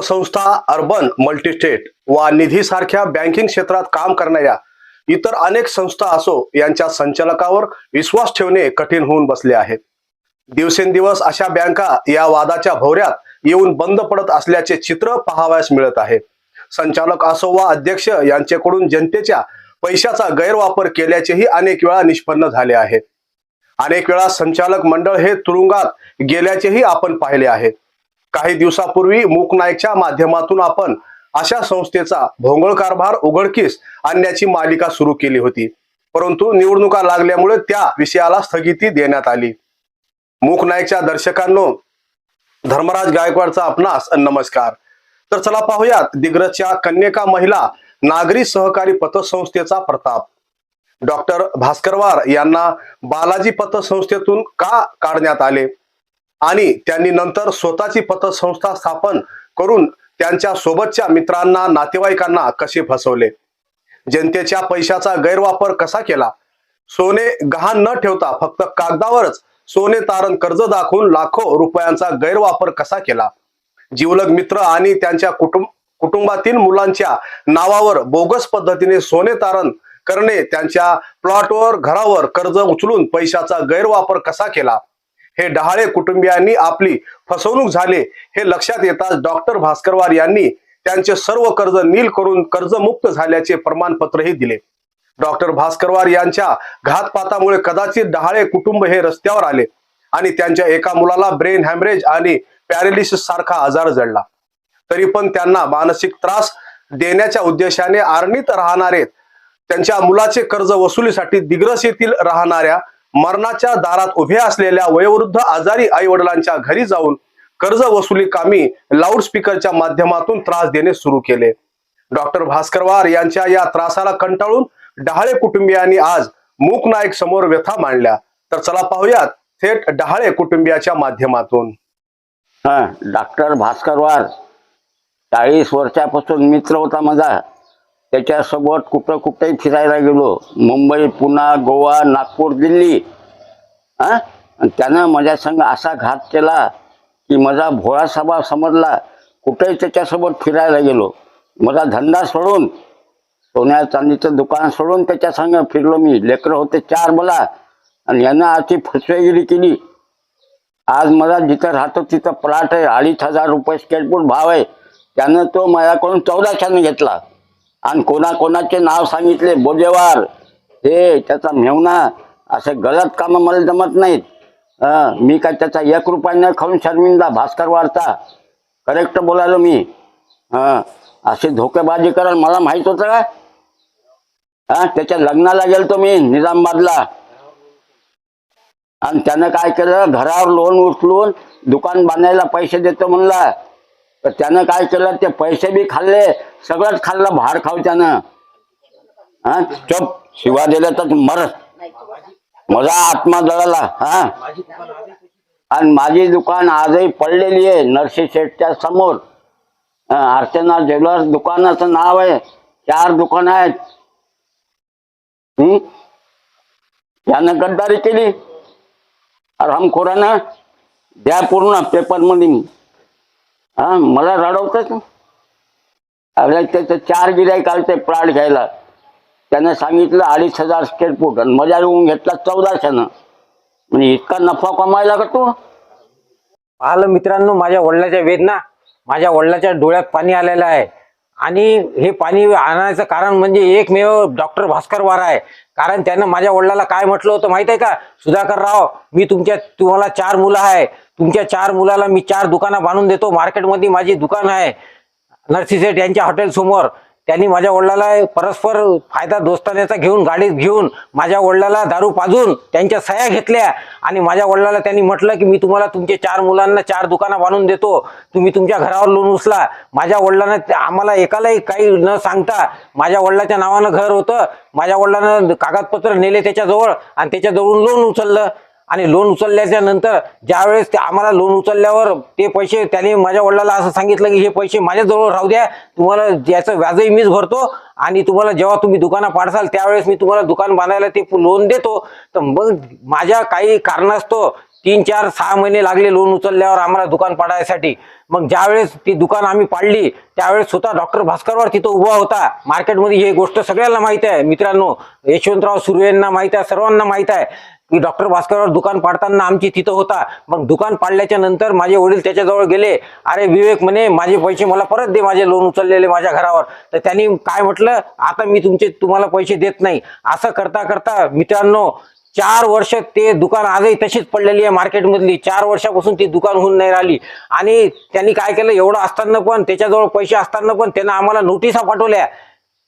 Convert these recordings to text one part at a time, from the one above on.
पतसंस्था urban multi-state वा निधी सारख्या बँकिंग क्षेत्रात काम करणाऱ्या इतर अनेक संस्था असो यांच्या संचालकावर विश्वास ठेवणे कठीण होऊन बसले आहे. दिवसेंदिवस अशा बँका या वादाच्या भोवऱ्यात येऊन बंद पडत असल्याचे चित्र पाहावयास मिळत आहे. संचालक असो वा अध्यक्ष यांच्याकडून जनतेच्या पैशाचा गैरवापर केल्याचेही अनेक वेळा निष्पन्न झाले आहे. अनेक वेळा संचालक मंडळ हे तुरुंगात गेल्याचेही आपण पाहिले आहे. काही दिवसापूर्वी मूक नाईकच्या माध्यमातून आपण अशा संस्थेचा भोंगळ कारभार उघडकीस आणण्याची मालिका सुरू केली होती. परंतु निवडणुका लागल्यामुळे त्या विषयाला स्थगिती देण्यात आली. मूक नाईकच्या दर्शकांनो धर्मराज गायकवाडचा आपणास नमस्कार. तर चला पाहूयात दिग्रजच्या कन्यका महिला नागरी सहकारी पतसंस्थेचा प्रताप. डॉक्टर भास्करवार यांना बालाजी पतसंस्थेतून का काढण्यात आले? आणि त्यांनी नंतर स्वतःची पतसंस्था स्थापन करून त्यांच्या सोबतच्या मित्रांना नातेवाईकांना कसे फसवले? जनतेच्या पैशाचा गैरवापर कसा केला? सोने गहाण न ठेवता फक्त कागदावरच सोने तारण कर्ज दाखवून लाखो रुपयांचा गैरवापर कसा केला? जीवलग मित्र आणि त्यांच्या कुटुंब कुटुंबातील मुलांच्या नावावर बोगस पद्धतीने सोने तारण करणे त्यांच्या प्लॉटवर घरावर कर्ज उचलून पैशाचा गैरवापर कसा केला? हे डहाळे कुटुंबियांनी आपली फसवणूक झाले हे लक्षात येताच डॉक्टर भास्करवार यांनी त्यांचे सर्व कर्ज नील करून कर्जमुक्त झाल्याचे प्रमाणपत्रही दिले. डॉक्टर भास्करवार यांच्या घातपातामुळे कदाचित डहाळे कुटुंब हे रस्त्यावर आले आणि त्यांच्या एका मुलाला ब्रेन हॅमरेज आणि पॅरेलिसिस सारखा आजार जडला. तरी पण त्यांना मानसिक त्रास देण्याच्या उद्देशाने आरणीत राहणारे त्यांच्या मुलाचे कर्ज वसुलीसाठी दिग्रस येथील राहणाऱ्या मरणाच्या दारात उभे असलेल्या वयोवृद्ध आजारी आई वडिलांच्या घरी जाऊन कर्ज वसुली कामी लाऊडस्पीकरच्या माध्यमातून त्रास देणे सुरू केले. डॉक्टर भास्करवार यांच्या या त्रासाला कंटाळून डहाळे कुटुंबियांनी आज मूक नाईक समोर व्यथा मांडल्या. तर चला पाहूयात थेट डहाळे कुटुंबियाच्या माध्यमातून. हा डॉक्टर भास्करवार चाळीस वर्षापासून मित्र होता माझा. त्याच्यासोबत कुठं कुठंही फिरायला गेलो. मुंबई पुणा गोवा नागपूर दिल्ली. हा? आणि त्यानं माझ्या संग असा घात केला की माझा भोळा समजला. कुठेही त्याच्यासोबत फिरायला गेलो. माझा धंदा सोडून सोन्या चांदीचं दुकान सोडून त्याच्या संग फिरलो मी. लेकरं होते चार मला. आणि यानं अशी फसवेगिरी केली. आज मला जिथं राहतो तिथं प्लॉट आहे. अडीच हजार रुपये स्केटफूट भाव आहे. त्यानं तो माझ्याकडून चौदाशानं घेतला. आणि कोणाकोणाचे नाव सांगितले बोजेवार हे त्याचा मेवना असे गलत कामं मला जमत नाहीत. मी काय त्याचा एक रुपयानं खाऊन शर्मिंदा भास्करवारचा करेक्ट बोलायलो मी. हां अशी धोकेबाजी कराल मला माहीत होतं का? त्याच्या लग्नाला गेलतो मी निजामाबादला. आणि त्यानं काय केलं? घरावर लोन उचलून दुकान बांधायला पैसे देतो म्हणला. तर त्यानं काय केलं ते पैसे बी खाल्ले सगळंच खाल्लं भार खाऊ त्यानं. हा? चप. शिवा दिल्या तर मर. माझा आत्मा जळाला हा? आणि माझी दुकान आजही पडलेली आहे नरसी शेठच्या समोर. हा, अर्चना ज्वेलर्स दुकानाचं नाव आहे. चार दुकान आहेत. हम्म? त्यानं गद्दारी केली. हरामखोरानं द्या पूर्ण पेपरमध्ये हा मला रडवतच अरे त्याचं चार गिराईक आलते प्लॉट घ्यायला. त्यानं सांगितलं अडीच हजार स्क्वेअर फूट आणि मजा येऊन घेतला चौदाशेनं. म्हणजे इतका नफा कमायला का तू? पाहिलं मित्रांनो माझ्या वडिलाच्या वेदना माझ्या वडिलाच्या डोळ्यात पाणी आलेलं आहे. आणि हे पाणी आणायचं कारण म्हणजे एकमेव डॉक्टर भास्कर वार आहे. कारण त्यानं माझ्या वडिलाला काय म्हटलं होतं माहीत आहे का? सुधाकर राव मी तुमच्या तुम्हाला चार मुलं आहे. तुमच्या चार मुलाला मी चार दुकानं बांधून देतो. मार्केटमध्ये माझी दुकान आहे. नरसिसेठ यांच्या हॉटेल समोर त्यांनी माझ्या वडिलाला परस्पर फायदा दोस्तान्याचा घेऊन गाडीत घेऊन माझ्या वडिलाला दारू पाजून त्यांच्या सह्या घेतल्या. आणि माझ्या वडिलाला त्यांनी म्हटलं की मी तुम्हाला तुमच्या चार मुलांना चार दुकानं बांधून देतो. तुम्ही तुमच्या घरावर लोन उचला. माझ्या वडिलांना आम्हाला एकालाही काही न सांगता माझ्या वडिलाच्या नावानं घर होतं. माझ्या वडिलांना कागदपत्र नेले त्याच्याजवळ आणि त्याच्याजवळून लोन उचललं. आणि लोन उचलल्याच्या नंतर ज्यावेळेस ते आम्हाला लोन उचलल्यावर ते पैसे त्याने माझ्या वडिलाला असं सांगितलं की हे पैसे माझ्याजवळ राहू द्या तुम्हाला ज्याचं व्याजही मीच भरतो आणि तुम्हाला जेव्हा तुम्ही दुकानं पाडसाल त्यावेळेस मी तुम्हाला दुकान बांधायला ते लोन देतो. तर मग माझ्या काही कारणास्तव तीन चार सहा महिने लागले लोन उचलल्यावर आम्हाला दुकान पाडायसाठी. मग ज्यावेळेस ती दुकान आम्ही पाडली त्यावेळेस स्वतः डॉक्टर भास्करवर तिथं उभा होता. मार्केटमध्ये ही गोष्ट सगळ्यांना माहीत आहे मित्रांनो. यशवंतराव सुर्वेंना माहीत आहे सर्वांना माहीत आहे. की डॉक्टर भास्करवर दुकान पाडताना आमची तिथं होता. मग दुकान पाडल्याच्या नंतर माझे वडील त्याच्याजवळ गेले. अरे विवेक म्हणे माझे पैसे मला परत दे माझे लोन उचललेले माझ्या घरावर. तर त्यांनी काय म्हटलं आता मी तुमचे तुम्हाला पैसे देत नाही. असं करता करता मित्रांनो चार वर्ष ते दुकान आजही तशीच पडलेली आहे मार्केटमधली. चार वर्षापासून ती दुकान होऊन नाही राहिली. आणि त्यांनी काय केलं एवढं असताना पण त्याच्याजवळ पैसे असताना पण त्यांना आम्हाला नोटिसा पाठवल्या.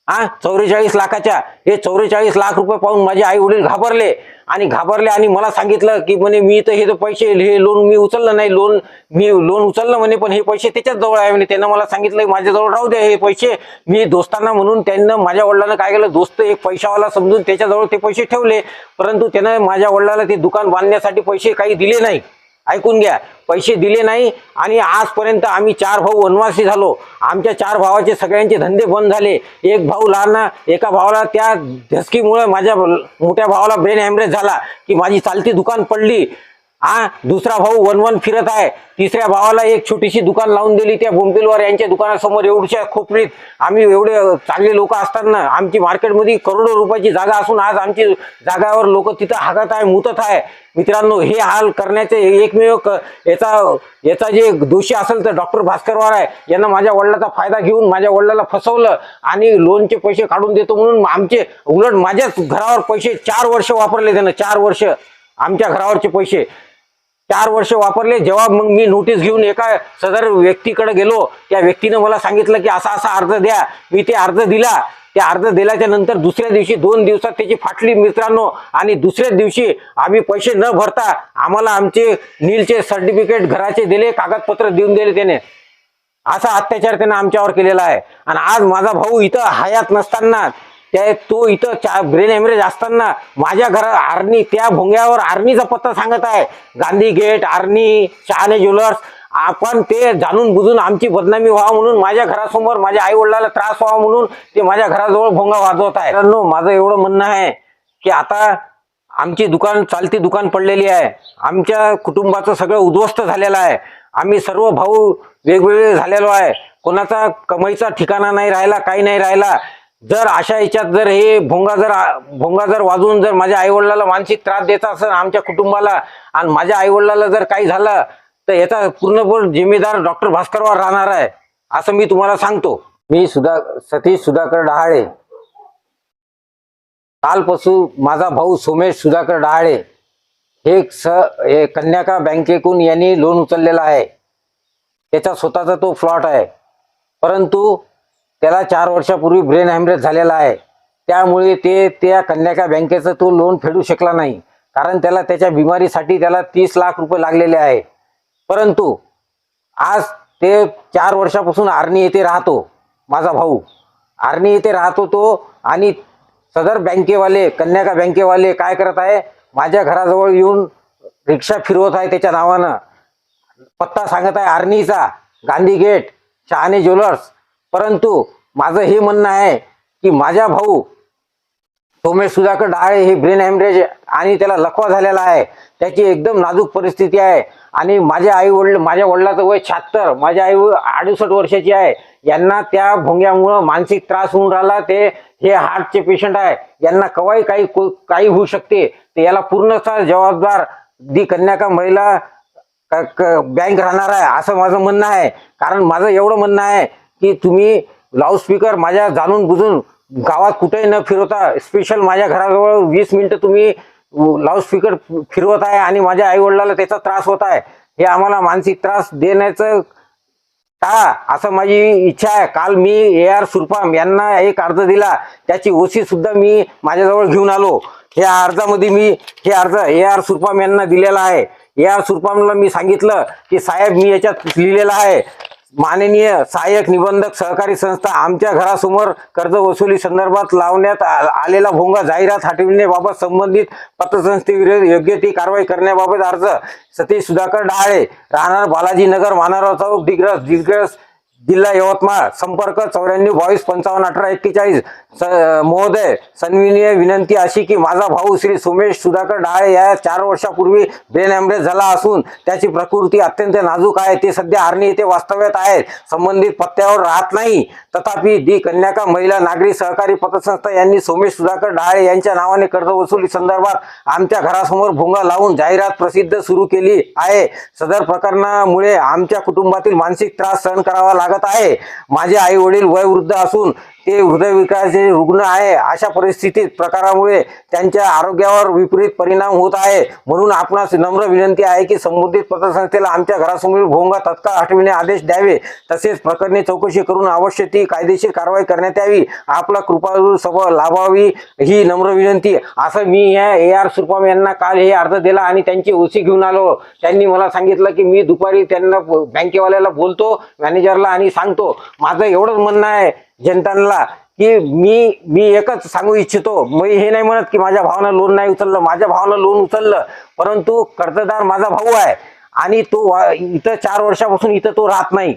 हा चौवेचाळीस लाखाच्या. हे चौवेचाळीस लाख रुपये पाहून माझे आई वडील घाबरले. आणि घाबरले आणि मला सांगितलं की म्हणे मी तर हे तर पैसे हे लोन मी उचललं नाही. लोन मी लोन उचललं म्हणे पण हे पैसे त्याच्याच जवळ आहे. म्हणे त्यानं मला सांगितलं की माझ्याजवळ राहू द्या हे पैसे. मी दोस्तांना म्हणून त्यांना माझ्या वडिलांना काय केलं दोस्त एक पैशावाला समजून त्याच्याजवळ ते पैसे ठेवले. परंतु त्यानं माझ्या वडिलाला ते दुकान बांधण्यासाठी पैसे काही दिले नाही. ऐकून घ्या. पैसे दिले नाही आणि आजपर्यंत आम्ही चार भाऊ वनवासी झालो. आमच्या चार भावाचे सगळ्यांचे धंदे बंद झाले. एक भाऊ लहान एका भावाला त्या धसकीमुळे माझ्या मोठ्या भावाला ब्रेन हॅमरेज झाला की माझी चालती दुकान पडली. हा दुसरा भाऊ वन वन फिरत आहे. तिसऱ्या भावाला एक छोटीशी दुकान लावून दिली. त्या बोंबिलवर यांच्या दुकानासमोर एवढ्या खोपडीत आम्ही एवढे चांगले लोक असताना आमची मार्केटमध्ये करोडो रुपयाची जागा असून आज आमची जागावर लोक तिथं हागत आहे मुतत आहे. मित्रांनो हे हाल करण्याचे एकमेव क- याचा याचा जे दोषी असेल तर डॉक्टर भास्करवार आहे. यांना माझ्या वडिलाचा फायदा घेऊन माझ्या वडिलाला फसवलं आणि लोनचे पैसे काढून देतो म्हणून आमचे उलट माझ्याच घरावर पैसे चार वर्ष वापरले त्यानं. चार वर्ष आमच्या घरावरचे पैसे. चार वर्ष वापरले जेव्हा मग मी नोटीस घेऊन एका सदर व्यक्तीकडे गेलो त्या व्यक्तीनं मला सांगितलं की असा असा अर्ज द्या. मी ते अर्ज दिला. त्या अर्ज दिल्याच्या नंतर दुसऱ्या दिवशी दोन दिवसात त्याची फाटली मित्रांनो. आणि दुसऱ्याच दिवशी आम्ही पैसे न भरता आम्हाला आमचे नीलचे सर्टिफिकेट घराचे दिले कागदपत्र देऊन दिले त्याने. असा अत्याचार त्यानं आमच्यावर केलेला आहे. आणि आज माझा भाऊ इथं हयात नसताना त्या तो इथं चा ब्रेन हॅमरेज असताना माझ्या घरा आर्नी त्या भोंग्यावर आर्नीचा पत्ता सांगत आहे. गांधी गेट आर्नी शहाणे ज्वेलर्स आपण ते जाणून बुजून आमची बदनामी व्हावं म्हणून माझ्या घरासमोर माझ्या आई वडिलाला त्रास व्हावा म्हणून ते माझ्या घराजवळ भोंगा वाजवत आहे. मित्रांनो, माझं एवढं म्हणणं आहे की आता आमची दुकान चालती दुकान पडलेली आहे. आमच्या कुटुंबाचं सगळं उद्ध्वस्त झालेलं आहे. आम्ही सर्व भाऊ वेगवेगळे झालेलो आहे. कोणाचा कमाईचा ठिकाणा नाही राहिला काही नाही राहिला. जर अशा याच्यात जर हे भोंगा जर भोंगा जर वाजवून जर माझ्या आईवडिलाला मानसिक त्रास देत असेल आमच्या कुटुंबाला आणि माझ्या आईवडिलाला जर काही झालं तर याचा पूर्णपूर्ण जिम्मेदार डॉक्टर भास्करवर राहणार आहे असं मी तुम्हाला सांगतो. मी सुधा सतीश सुधाकर डहाळे. कालपासून माझा भाऊ सोमेश सुधाकर डहाळे. हे स हे कन्याका बँकेकडून यांनी लोन उचललेलं आहे. त्याचा स्वतःचा तो फ्लॉट आहे. परंतु त्याला चार वर्षापूर्वी ब्रेन हॅमरेज झालेला आहे. त्यामुळे ते त्या कन्याका बँकेचं तो लोन फेडू शकला नाही. कारण त्याला त्याच्या बिमारीसाठी त्याला तीस लाख रुपये लागलेले आहे. परंतु आज ते चार वर्षापासून आर्नी येथे राहतो माझा भाऊ. आर्नी येथे राहतो तो आणि सदर बँकेवाले कन्याका बँकेवाले काय करत आहे माझ्या घराजवळ येऊन रिक्षा फिरवत आहे त्याच्या नावानं. पत्ता सांगत आहे आर्नीचा गांधी गेट शहाणे ज्वेलर्स. परंतु माझं हे म्हणणं आहे की माझा भाऊ सोमेश सुधाकर डाळे हे ब्रेन हॅमरेज आणि त्याला लखवा झालेला आहे. त्याची एकदम नाजूक परिस्थिती आहे. आणि माझ्या आई वडील माझ्या वडिलाचं वय शहात्तर माझ्या आई अडुसष्ट वर्षाची आहे. यांना त्या भोंग्यामुळं मानसिक त्रास होऊन राहिला. ते हे हार्टचे पेशंट आहे. यांना कवाही काही काही होऊ शकते. तर याला पूर्णतः जबाबदार दी कन्याका महिला क- बँक राहणार आहे असं माझं म्हणणं आहे. कारण माझं एवढं म्हणणं आहे की तुम्ही लाऊडस्पीकर माझ्या जाणून बुजून गावात कुठेही न फिरवता स्पेशल माझ्या घराजवळ वीस मिनिटं तुम्ही लाऊडस्पीकर फिरवत आहे आणि माझ्या आई वडिलाला त्याचा त्रास होत आहे. हे आम्हाला मानसिक त्रास देण्याचं टाळा असं माझी इच्छा आहे. काल मी ए आर सुरपाम यांना एक अर्ज दिला. त्याची ओसी सुद्धा मी माझ्याजवळ घेऊन आलो. या अर्जामध्ये मी हे अर्ज ए आर सुरपाम यांना दिलेला आहे. ए आर सुरपामला मी सांगितलं की साहेब मी याच्यात लिहिलेलं आहे. माननीय सहाय्यक निबंधक सहकारी संस्था आमच्या घरासमोर कर्ज वसुली संदर्भात लावण्यात आलेला भोंगा जाहिरात हटविण्याबाबत संबंधित पतसंस्थेविरुद्ध योग्य ती कारवाई करण्याबाबत अर्ज सतीश सुधाकर डहाळे राहणार बालाजी नगर मानाराव चौक दिग्रस दिग्रस जिल्हा यवतमाळ संपर्क चौऱ्याण्णव बावीस पंचावन्न अठरा एक्केचाळीस महोदय सन्विनीय विनंती अशी की माझा भाऊ श्री सोमेश सुधाकर डाळे या चार वर्षापूर्वी ब्रेन ॲम्ब्रेस झाला असून त्याची प्रकृती अत्यंत नाजूक आहे. ते सध्या आर्णी येथे वास्तव्यात आहेत. संबंधित पत्त्यावर राहत नाही. तथापि दी कन्याका महिला नागरी सहकारी पतसंस्था यांनी सोमेश सुधाकर डाळे यांच्या नावाने कर्ज वसुली संदर्भात आमच्या घरासमोर भोंगा लावून जाहिरात प्रसिद्ध सुरू केली आहे. सदर प्रकरणामुळे आमच्या कुटुंबातील मानसिक त्रास सहन करावा लागत आहे. माझे आई वडील वयवृद्ध असून ते हृदयविकाराचे रुग्ण आहे अशा परिस्थितीत प्रकारामुळे त्यांच्या आरोग्यावर विपरीत परिणाम होत आहे. म्हणून आपणास नम्र विनंती आहे की संबंधित पत्रसंस्थेला आमच्या घरासमोर भोंगा तत्काळ हटविणे आदेश द्यावे. तसेच प्रकरणी चौकशी करून आवश्यक ती कायदेशीर कारवाई करण्यात यावी. आपला कृपा सभा लाभावी ही नम्र विनंती. असं मी या ए आर सुरपाम यांना काल हे अर्ज दिला आणि त्यांची ओसी घेऊन आलो. त्यांनी मला सांगितलं की मी दुपारी त्यांना बँकेवाल्याला बोलतो मॅनेजरला आणि सांगतो. माझं एवढंच म्हणणं आहे. जनतांना की मी मी एकच सांगू इच्छितो मी हे नाही म्हणत की माझ्या भावानं लोन नाही उचललं माझ्या भावानं लोन उचललं परंतु कर्जदार माझा भाऊ आहे आणि तो इथं चार वर्षापासून इथं तो राहत नाही.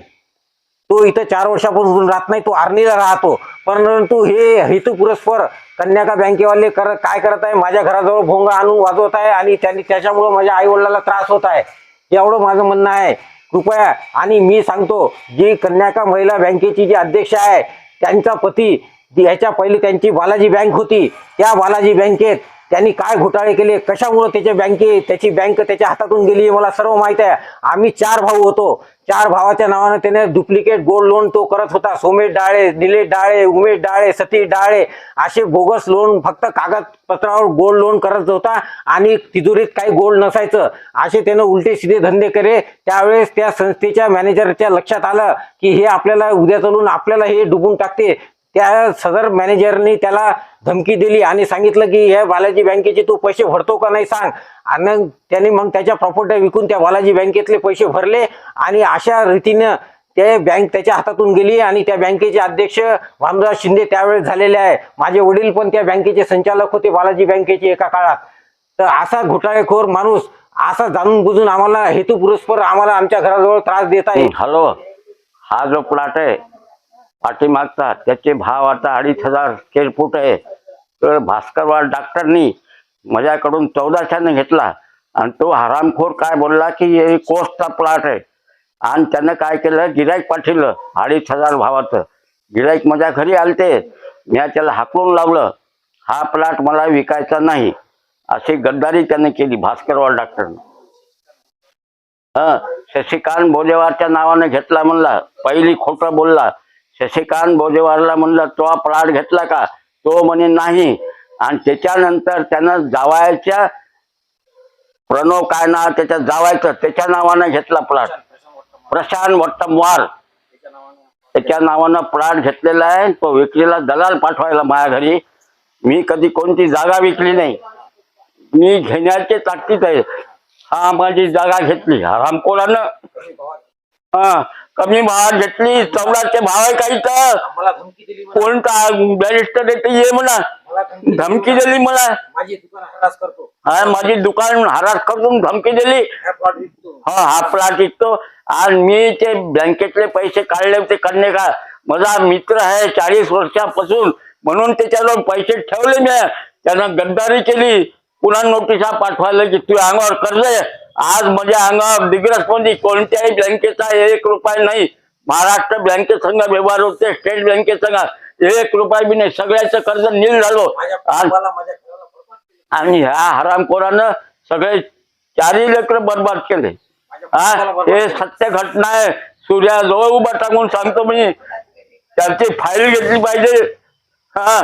तो इथं चार वर्षापासून राहत नाही तो आर्नीला राहतो. परंतु हे हेतू पुरस्पर कन्याका बँकेवाले कर काय करत आहे माझ्या घराजवळ भोंगा आणून वाजवत आहे आणि त्यांनी त्याच्यामुळं माझ्या आईवडिलाला त्रास होत आहे. एवढं माझं म्हणणं आहे. कृपया आणि मी सांगतो जी कन्याका महिला बँकेची जी अध्यक्ष आहे त्यांचा पती याच्या पहिले त्यांची बालाजी बँक होती. त्या बालाजी बँकेत त्यांनी काय घोटाळे केले? कशामुळे त्याच्या बँके त्याची बँक त्याच्या हातातून गेली मला सर्व माहीत आहे. आम्ही चार भाऊ होतो. चार भावाच्या नावानं त्याने डुप्लिकेट गोल्ड लोन तो करत होता. सोमेश डाळे निलेश डाळे उमेश डाळे सतीश डाळे असे बोगस लोन फक्त कागदपत्रावर गोल्ड लोन करत होता आणि तिजोरीत काही गोल्ड नसायचं. असे त्यानं उलटे सिधे धंदे करे त्यावेळेस त्या संस्थेच्या मॅनेजरच्या लक्षात आलं की हे आपल्याला उद्या चालून आपल्याला हे डुबून टाकते. त्या सदर मॅनेजरनी त्याला धमकी दिली आणि सांगितलं की हे बालाजी बँकेचे तू पैसे भरतो का नाही सांग. आणि त्याने मग त्याच्या प्रॉपर्टी विकून त्या बालाजी बँकेतले पैसे भरले आणि अशा रीतीनं ते बँक त्याच्या हातातून गेली आणि त्या बँकेचे अध्यक्ष भामराज शिंदे त्यावेळेस झालेले आहे. माझे वडील पण त्या बँकेचे संचालक होते बालाजी बँकेचे एका काळात. तर असा घोटाळेखोर माणूस असा जाणून बुजून आम्हाला हेतू पुरस्पर आम्हाला आमच्या घराजवळ त्रास देत आहे. हॅलो हा जो प्लॉट आहे पाठीमागचा त्याचे भाव आता अडीच हजार स्क्वेअर फूट आहे. तर भास्करवाड डॉक्टरनी माझ्याकडून चौदाशाने घेतला. आणि तो हरामखोर काय बोलला की हे कोस्टचा प्लॉट आहे. आणि त्यानं काय केलं? गिराईक पाठवलं अडीच हजार भावाचं. गिराईक माझ्या घरी आलते. मी त्याला हाकलून लावलं. हा प्लॉट मला विकायचा नाही. अशी गद्दारी त्याने केली भास्करवाड डॉक्टरनं हा शशिकांत बोजेवारच्या नावाने घेतला म्हणला. पहिली खोटं बोलला. शशिकांत बोजेवारला म्हणलं तो प्लॉट घेतला का? तो म्हणे नाही. आणि त्याच्यानंतर त्यानं जावायच्या प्रणव काय ना त्याच्या जावायचं त्याच्या नावानं घेतला प्लॉट प्रशांत वट्टमवार. त्याच्या नावानं प्लॉट घेतलेला आहे. तो विक्रीला दलाल पाठवायला माझ्या घरी. मी कधी कोणती जागा विकली नाही. मी घेण्याचे ताकदीत आहे. हा माझी जागा घेतली. रामकोरानं. हा कमी भावात घेतली चौदाचे भाव आहे काही तर. मला धमकी दिली कोणता बॅरिस्टर येते ये म्हणा. मला धमकी दिली मला. माझी दुकान हरास करतो. हा माझी दुकान हरास करून धमकी दिली. प्लॉट विकतो. हा हा प्लॉट विकतो. आणि मी ते बँकेतले पैसे काढले होते करणे का माझा मित्र आहे चाळीस वर्षापासून. म्हणून त्याच्यावर पैसे ठेवले मी. त्यानं गद्दारी केली. पुन्हा नोटिसा पाठवायला की तू अंगावर कर्ज आहे आज माझ्या अंगावर दिग्रसपंथी कोणत्याही बँकेचा एक रुपया नाही. महाराष्ट्र बँकेसंग व्यवहार होते स्टेट बँकेसंग एक रुपया बी नाही. सगळ्याचं कर्ज नील झालो. आणि ह्या हरामखोरानं सगळे चारही लेकर बर्बाद केले. हा हे सत्य घटना आहे. सूर्याजवळ उभा टाकून सांगतो मी. त्याची फाईल घेतली पाहिजे. हा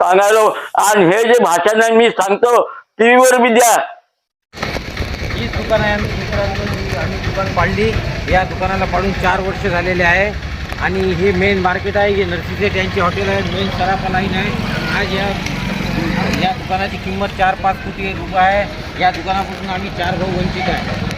सांगायला आणि हे जे भाषण आहे मी सांगतो. टीव्हीवर बी द्या. दुकान आहे आम्ही मित्रांनो आम्ही दुकान पाडली. या दुकानाला पाडून चार वर्ष झालेले आहे. आणि हे मेन मार्केट आहे हे नरसिंह यांची हॉटेल आहे. मेन सराफा लाईन आहे. आज या या दुकानाची किंमत चार पाच कोटी रुपये आहे. या दुकानापासून आम्ही चार भाऊ वंचित आहे.